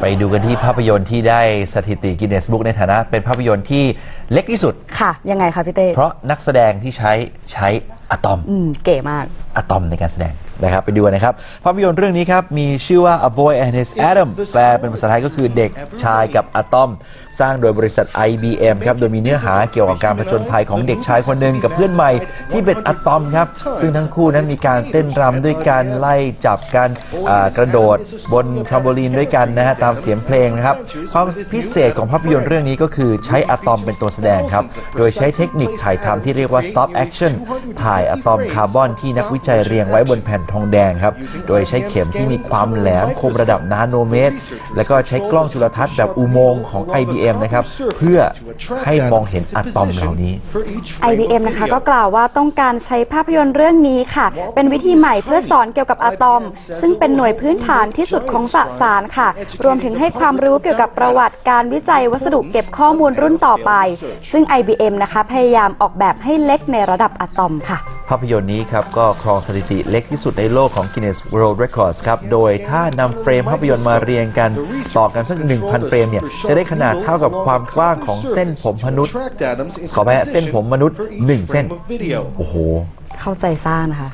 ไปดูกันที่ภาพยนตร์ที่ได้สถิติกินเนสบุ๊กในฐานะ เป็นภาพยนตร์ที่เล็กที่สุด ค่ะ ยังไงคะพี่เต้เพราะนักแสดงที่ใช้ใช้อะตอม อืม เก๋มาก อะตอมในการแสดงนะครับไปดูกันนะครับภาพยนตร์เรื่องนี้ครับมีชื่อว่า A Boy and His Atom แปลเป็นภาษาไทยก็คือเด็กชายกับอะตอม สร้างโดยบริษัท IBM ครับโดยมีเนื้อหาเกี่ยวกับการผจญภัยของเด็กชายคนหนึ่งกับเพื่อนใหม่ที่เป็นอะตอมครับ ซึ่งทั้งคู่นั้นมีการเต้นรำด้วยกันไล่จับกันอ่ากระโดดบนทรัมโบลีนด้วยกันนะฮะตามเสียงเพลงนะครับความพิเศษของภาพยนตร์เรื่องนี้ก็คือใช้อะตอมเป็นตัวแสดงครับโดยใช้เทคนิคถ่ายทำที่เรียกว่า stop action ถ่ายอะตอมคาร์บอนที่นักวิจัยเรียงไว้บนแผ่นทองแดงครับ โดยใช้เข็มที่มีความแหลมคมระดับนาโนเมตร แล้วก็ใช้กล้องจุลทรรศน์แบบอุโมงค์ของ IBM นะครับ เพื่อให้มองเห็นอะตอมเหล่านี้ IBM นะคะก็กล่าวว่าต้องการใช้ภาพยนตร์เรื่องนี้ค่ะ เป็นวิธีใหม่เพื่อสอนเกี่ยวกับอะตอม ซึ่งเป็นหน่วยพื้นฐานที่สุดของสสารค่ะ รวมถึงให้ความรู้เกี่ยวกับประวัติการวิจัยวัสดุเก็บข้อมูลรุ่นต่อไป ซึ่ง IBM นะคะพยายามออกแบบให้เล็กในระดับอะตอมค่ะ ภาพยนตร์นี้ครับก็ครองสถิติเล็กที่สุดในโลกของ Guinness World Records ครับ โดยถ้านำเฟรมภาพยนตร์มาเรียงกันต่อกันสัก 1,000 เฟรมเนี่ย จะได้ขนาดเท่ากับความกว้างของเส้นผมมนุษย์ ขอไปฮะเส้นผมมนุษย์ 1 เส้น โอ้โห เข้าใจสร้างนะคะ